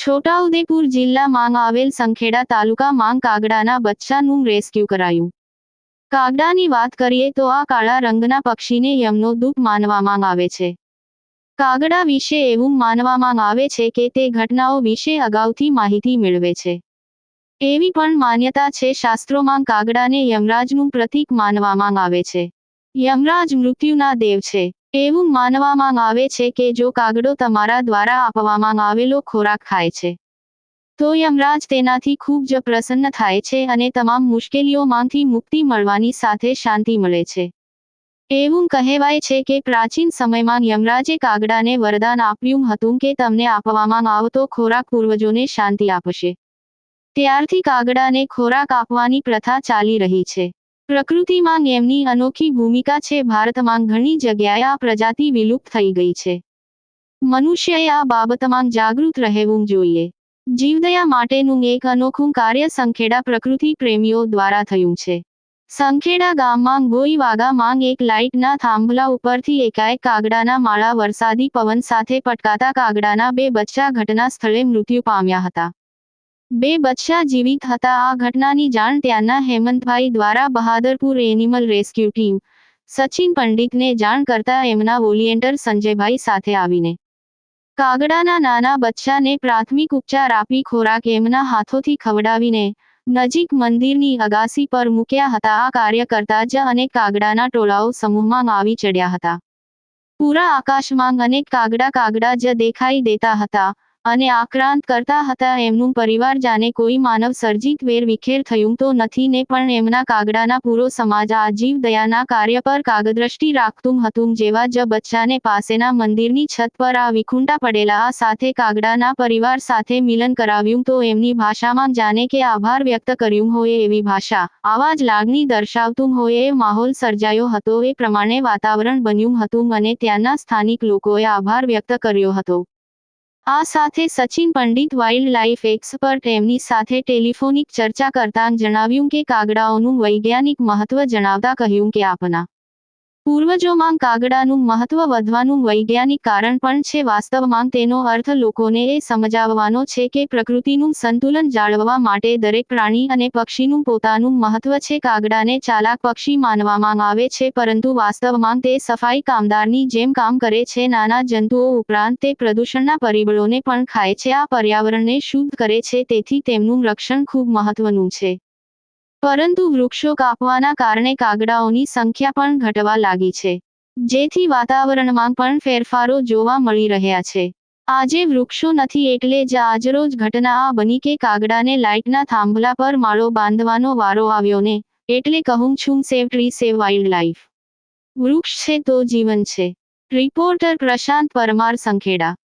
છોટાઉદેપુર જિલ્લામાં આવેલ સંખેડા તાલુકા માંગ કાગડાના બચ્ચાનું રેસ્ક્યુ કરાયું. કાગડાની વાત કરીએ તો આ કાળા રંગના પક્ષીને યમનો દુઃખ માનવામાં આવે છે. કાગડા વિશે એવું માનવામાં આવે છે કે તે ઘટનાઓ વિશે અગાઉથી માહિતી મેળવે છે. એવી પણ માન્યતા છે શાસ્ત્રોમાં કાગડાને યમરાજનું પ્રતીક માનવામાં આવે છે. યમરાજ મૃત્યુના દેવ છે. એવું માનવામાં આવે છે કે જો કાગડો તમારા દ્વારા આપવામાં આવેલો ખોરાક ખાય છે તો યમરાજ તેનાથી ખૂબ જ પ્રસન્ન થાય છે અને તમામ મુશ્કેલીઓમાંથી મુક્તિ મળવાની સાથે શાંતિ મળે છે. એવું કહેવાય છે કે પ્રાચીન સમયમાં યમરાજે કાગડાને વરદાન આપ્યું હતું કે તમને આપવામાં આવતો ખોરાક પૂર્વજોને શાંતિ આપશે. ત્યારથી કાગડાને ખોરાક આપવાની પ્રથા ચાલી રહી છે. પ્રકૃતિમાં એમની અનોખી ભૂમિકા છે. ભારતમાં ઘણી જગ્યાએ આ પ્રજાતિ વિલુપ્ત થઈ ગઈ છે. મનુષ્યએ આ બાબતમાં જાગૃત રહેવું જોઈએ. જીવદયા માટેનું એક અનોખું કાર્ય સંખેડા પ્રકૃતિ પ્રેમીઓ દ્વારા થયું છે. સંખેડા ગામમાં ગોઈ માંગ એક લાઇટના થાંભલા ઉપરથી એકાએક કાગડાના માળા વરસાદી પવન સાથે પટકાતા કાગડાના બે બચ્ચા ઘટના સ્થળે મૃત્યુ પામ્યા હતા. બે બચ્ચા જીવિત હતા. આ ઘટનાની જાણ ત્યાંના હેમંતભાઈ દ્વારા Bahadarpur animal rescue team. Sachin પંડિતને જાણ કરતા એમના વોલિયન્ટર સંજયભાઈ સાથે આવીને કાગડાના નાના બચ્ચાને પ્રાથમિક ઉપચાર આપી ખોરાક એમના હાથોથી ખવડાવીને નજીક મંદિરની અગાસી પર મૂક્યા હતા. આ કાર્ય કરતા જ અનેક કાગડાના ટોળાઓ સમૂહમાં આવી ચડ્યા હતા. પૂરા આકાશમાં અનેક કાગડા કાગડા જ દેખાઈ દેતા હતા. અને આક્રાંત કરતા હતા. એમનું પરિવાર જાણે કોઈ માનવ સર્જિત વેર વિખેર થયું તો નથી ને પણ એમના કાગડાના પૂરો સમાજ આ જીવ દયાના કાર્ય પર કાગદ્રષ્ટિ રાખતું હતું. જેવા જ બચ્ચાને પાસેના મંદિરની છત પર આ વિખુંટા પડેલા સાથે કાગડાના પરિવાર સાથે મિલન કરાવ્યું તો એમની ભાષામાં જાને કે આભાર વ્યક્ત કર્યું હોય એવી ભાષા. આવા જ લાગણી દર્શાવતું હોય એ માહોલ સર્જાયો હતો. એ પ્રમાણે વાતાવરણ બન્યું હતું અને ત્યાંના સ્થાનિક લોકોએ આભાર વ્યક્ત કર્યો હતો. આ સાથે Sachin Pandit wildlife expert એમની સાથે ટેલિફોનિક ચર્ચા કરતા જણાવ્યું કે કાગડાઓનું વૈજ્ઞાનિક મહત્વ જણાવતા કહ્યું કે આપના પૂર્વજોમાં કાગડાનું મહત્વ વધવાનું વૈજ્ઞાનિક કારણ પણ છે. વાસ્તવમાં તેનો અર્થ લોકોને એ સમજાવવાનો છે કે પ્રકૃતિનું સંતુલન જાળવવા માટે દરેક પ્રાણી અને પક્ષીનું પોતાનું મહત્વ છે. કાગડાને ચાલાક પક્ષી માનવામાં આવે છે, પરંતુ વાસ્તવમાં તે સફાઈ કામદારની જેમ કામ કરે છે. નાના જંતુઓ ઉપરાંત તે પ્રદૂષણના પરિબળોને પણ ખાય છે. આ પર્યાવરણને શુદ્ધ કરે છે, તેથી તેમનું રક્ષણ ખૂબ મહત્વનું છે. પરંતુ વૃક્ષો કાપવાના કારણે કાગડાઓની સંખ્યા પણ ઘટવા લાગી છે. જેથી વાતાવરણમાં પણ ફેરફારો જોવા મળી રહ્યા છે. આજે વૃક્ષો નથી એટલે જ આજરોજ ઘટના આ બની કે કાગડાને લાઇટના થાંભલા પર માળો બાંધવાનો વારો આવ્યો ને, એટલે કહું છું save tree save wildlife વૃક્ષ છે તો જીવન છે. રિપોર્ટર પ્રશાંત પરમાર સંખેડા.